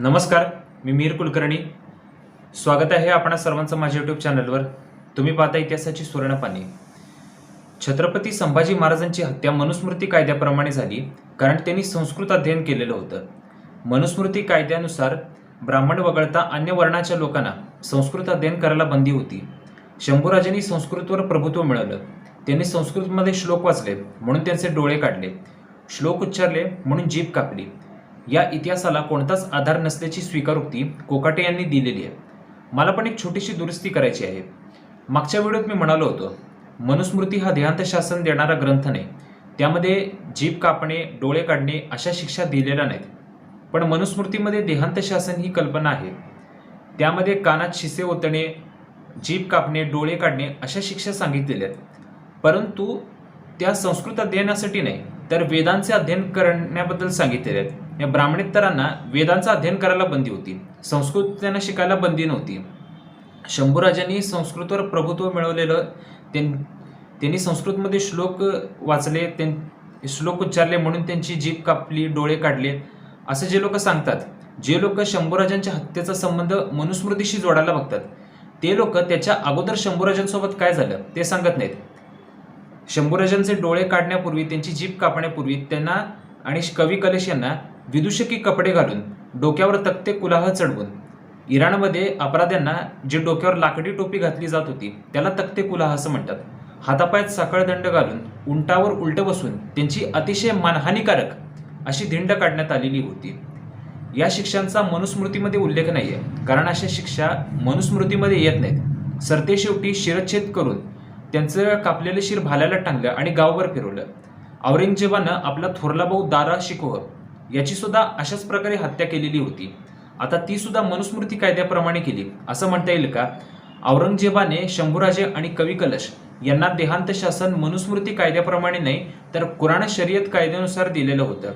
नमस्कार मी मीर कुलकर्णी. स्वागत आहे आपणा सर्वांचं माझ्या यूट्यूब चॅनलवर तुम्ही पाहता इतिहासाची सुवर्णपाने. छत्रपती संभाजी महाराजांची हत्या मनुस्मृती कायद्याप्रमाणे झाली कारण त्यांनी संस्कृत अध्ययन केलेलं होतं. मनुस्मृती कायद्यानुसार ब्राह्मण वगळता अन्य वर्णाच्या लोकांना संस्कृत अध्ययन करायला बंदी होती. शंभूराजांनी संस्कृतवर प्रभुत्व मिळवलं. त्यांनी संस्कृतमध्ये श्लोक वाचले म्हणून त्यांचे डोळे काढले. श्लोक उच्चारले म्हणून जीभ कापली. या इतिहासाला कोणताच आधार नसल्याची स्वीकारोक्ती कोकाटे यांनी दिलेली आहे. मला पण एक छोटीशी दुरुस्ती करायची आहे. मागच्या व्हिडिओत मी म्हणालो होतो मनुस्मृती हा देहांत शासन देणारा ग्रंथ नाही. त्यामध्ये जीभ कापणे डोळे काढणे अशा शिक्षा दिलेल्या नाहीत. पण मनुस्मृतीमध्ये देहांत शासन ही कल्पना आहे. त्यामध्ये कानात शिसे ओतणे जीभ कापणे डोळे काढणे अशा शिक्षा सांगितलेल्या आहेत. परंतु त्या संस्कृत अध्ययनासाठी नाही तर वेदांचे अध्ययन करण्याबद्दल सांगितलेले आहेत. या ब्राह्मणेतरांना वेदांचं अध्ययन करायला बंदी होती. संस्कृत त्यांना शिकायला बंदी नव्हती. शंभूराजांनी संस्कृतवर प्रभुत्व मिळवलेलं त्यां त्यांनी संस्कृतमध्ये श्लोक वाचले त्यां श्लोक उच्चारले म्हणून त्यांची जीभ कापली डोळे काढले असं जे लोक सांगतात. जे लोक शंभूराजांच्या हत्येचा संबंध मनुस्मृतीशी जोडायला बघतात ते लोक त्याच्या अगोदर शंभूराजांसोबत काय झालं ते सांगत नाहीत. शंभूराजांचे डोळे काढण्यापूर्वी त्यांची जीभ कापण्यापूर्वी त्यांना आणि कवी कलेश यांना विदूषकी कपडे घालून डोक्यावर तक्ते कुलाह चढवून. इराणमध्ये अपराध्यांना जे डोक्यावर लाकडी टोपी घातली जात होती त्याला तक्ते कुलाह असं म्हणतात. हातापायात साखळदंड घालून उंटावर उलट बसून त्यांची अतिशय मानहानिकारक अशी धिंड काढण्यात आलेली होती. या शिक्षांचा मनुस्मृतीमध्ये उल्लेख नाही आहे कारण अशा शिक्षा मनुस्मृतीमध्ये येत नाहीत. सरते शेवटी शिरच्छेद करून त्यांचं कापलेलं शिर भाल्याला टांगलं आणि गावभर फिरवलं. औरंगजेबानं आपला थोरला भाऊ दारा शिकोह याची सुद्धा अशाच प्रकारे हत्या केलेली होती. आता ती सुद्धा मनुस्मृती कायद्याप्रमाणे केली. असं म्हणता येईल का? औरंगजेबाने शंभूराजे आणि कवी कलश यांना देहांत शासन मनुस्मृती कायद्याप्रमाणे नाही तर कुराण शर्यत कायद्यानुसार दिलेलं होतं.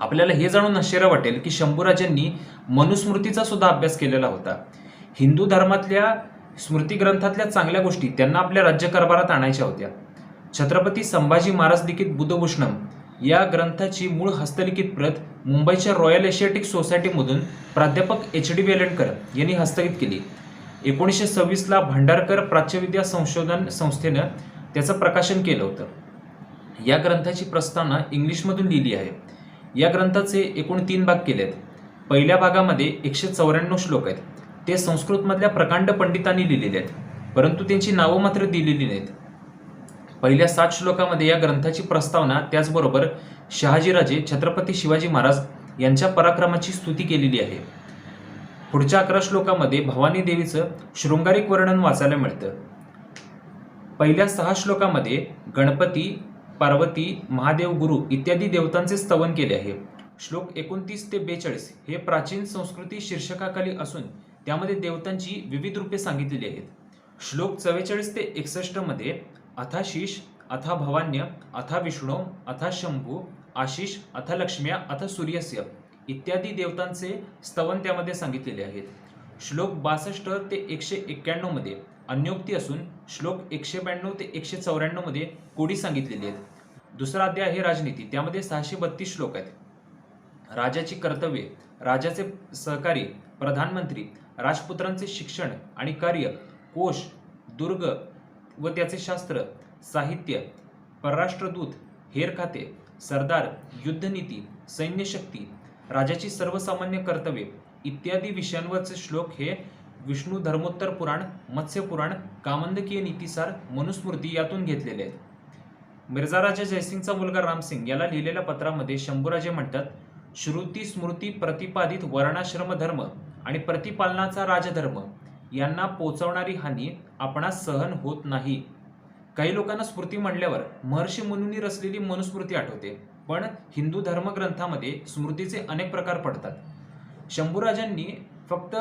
आपल्याला हे जाणून आश्चर्य वाटेल की शंभूराजांनी मनुस्मृतीचा सुद्धा अभ्यास केलेला होता. हिंदू धर्मातल्या स्मृती ग्रंथातल्या चांगल्या गोष्टी त्यांना आपल्या राज्यकारभारात आणायच्या होत्या. छत्रपती संभाजी महाराज लिखित बुधभूषणम या ग्रंथाची मूळ हस्तलिखित प्रत मुंबईच्या रॉयल एशियाटिक सोसायटीमधून प्राध्यापक एच डी वेलणकर यांनी हस्तगित केली. एकोणीसशे सव्वीसला भांडारकर प्राच्यविद्या संशोधन संस्थेनं त्याचं प्रकाशन केलं होतं. या ग्रंथाची प्रस्तावना इंग्लिशमधून लिहिली आहे. या ग्रंथाचे एकूण तीन भाग केले आहेत पहिल्या भागामध्ये एकशे चौऱ्याण्णव श्लोक आहेत. ते संस्कृतमधल्या प्रकांड पंडितांनी लिहिलेले आहेत. परंतु त्यांची नावं मात्र दिलेली नाहीत. पहिल्या सात श्लोकामध्ये या ग्रंथाची प्रस्तावना त्याचबरोबर शहाजीराजे छत्रपती शिवाजी महाराज यांच्या पराक्रमाची स्तुती केलेली आहे. पुढच्या अकरा श्लोकामध्ये भवानी देवीचं शृंगारिक वर्णन वाचायला मिळतं. पहिल्या सहा श्लोकामध्ये गणपती पार्वती महादेव गुरु इत्यादी देवतांचे स्तवन केले आहे. श्लोक एकोणतीस ते बेचाळीस हे प्राचीन संस्कृती शीर्षकाखाली असून त्यामध्ये देवतांची विविध रूपे सांगितलेली आहेत. श्लोक चव्वेचाळीस ते एकसष्टमध्ये अथाशीष अथा भवान्य अथा विष्णू अथा शंभू आशिष अथा लक्ष्म्या अथा सूर्यस्य इत्यादी देवतांचे स्तवन त्यामध्ये सांगितलेले आहेत. श्लोक बासष्ट ते एकशे एक्क्याण्णवमध्ये अन्योक्ती असून श्लोक एकशे ब्याण्णव ते एकशे चौऱ्याण्णवमध्ये कोडी सांगितलेली आहेत. दुसरा अध्याय आहे राजनीती. त्यामध्ये सहाशे बत्तीस श्लोक आहेत. राजाची कर्तव्ये राजाचे सहकारी प्रधानमंत्री राजपुत्रांचे शिक्षण आणि कार्य कोश दुर्ग व त्याचे शास्त्र साहित्य परराष्ट्रदूत हेर खाते सरदार युद्धनीती सैन्यशक्ती राजाची सर्वसामान्य कर्तव्ये इत्यादी विषयांवरचे श्लोक हे विष्णू धर्मोत्तर पुराण मत्स्यपुराण कामंदकीय नीतीसार मनुस्मृती यातून घेतलेले आहेत. मिर्झा राजा जयसिंगचा मुलगा रामसिंग याला लिहिलेल्या पत्रामध्ये शंभूराजे म्हणतात श्रुती स्मृती प्रतिपादित वर्णाश्रम धर्म आणि प्रतिपालनाचा राजधर्म यांना पोचवणारी हानी आपणास सहन होत नाही. काही लोकांना स्मृती म्हणल्यावर महर्षी मुनींनी रचलेली मनुस्मृती आठवते पण हिंदू धर्मग्रंथामध्ये स्मृतीचे अनेक प्रकार पडतात. शंभूराजांनी फक्त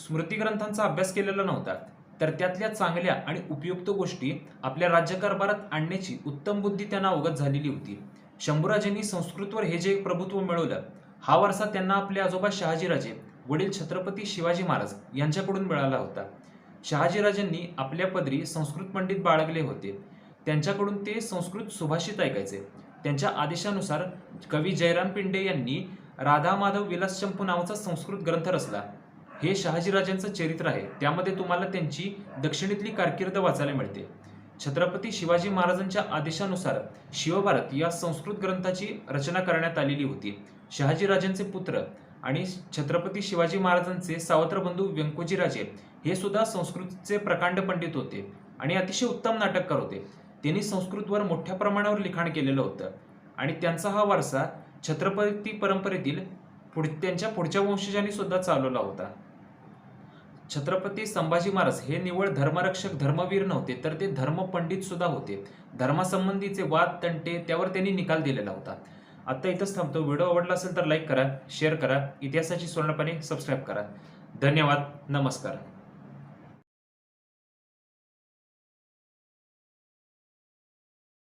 स्मृती ग्रंथांचा अभ्यास केलेला नव्हता तर त्यातल्या चांगल्या आणि उपयुक्त गोष्टी आपल्या राज्यकारभारात आणण्याची उत्तम बुद्धी त्यांना अवगत झालेली होती. शंभूराजांनी संस्कृतवर हे जे प्रभुत्व मिळवलं हा वारसा त्यांना आपले आजोबा शहाजीराजे वडील छत्रपती शिवाजी महाराज यांच्याकडून मिळाला होता. शहाजीराजांनी आपल्या पदरी संस्कृत पंडित बाळगले होते. त्यांच्याकडून ते संस्कृत सुभाषित ऐकायचे. त्यांच्या आदेशानुसार कवी जयराम पिंडे यांनी राधा माधव विलास चंपू नावाचा संस्कृत ग्रंथ रचला. हे शहाजीराजांचं चरित्र आहे. त्यामध्ये तुम्हाला त्यांची दक्षिणेतली कारकीर्द वाचायला मिळते. छत्रपती शिवाजी महाराजांच्या आदेशानुसार शिवभारत या संस्कृत ग्रंथाची रचना करण्यात आलेली होती. शहाजीराजांचे पुत्र आणि छत्रपती शिवाजी महाराजांचे सावत्र बंधू व्यंकोजीराजे हे सुद्धा संस्कृतचे प्रकांड पंडित होते आणि अतिशय उत्तम नाटककार होते. त्यांनी संस्कृतवर मोठ्या प्रमाणावर लिखाण केलेलं होतं. आणि त्यांचा हा वारसा छत्रपती परंपरेतील पुढ त्यांच्या पुढच्या वंशजांनी सुद्धा चालवला होता. छत्रपती संभाजी महाराज हे निवळ धर्मरक्षक धर्मवीर नव्हते तर ते धर्मपंडित सुद्धा होते. धर्मासंबंधीचे वाद तंटे त्यावर त्यांनी निकाल दिलेला होता. आत्ता इथंच थांबतो. व्हिडिओ आवडला असेल तर लाईक करा शेअर करा इतिहासाची स्वर्णपणे सबस्क्राईब करा. धन्यवाद. नमस्कार.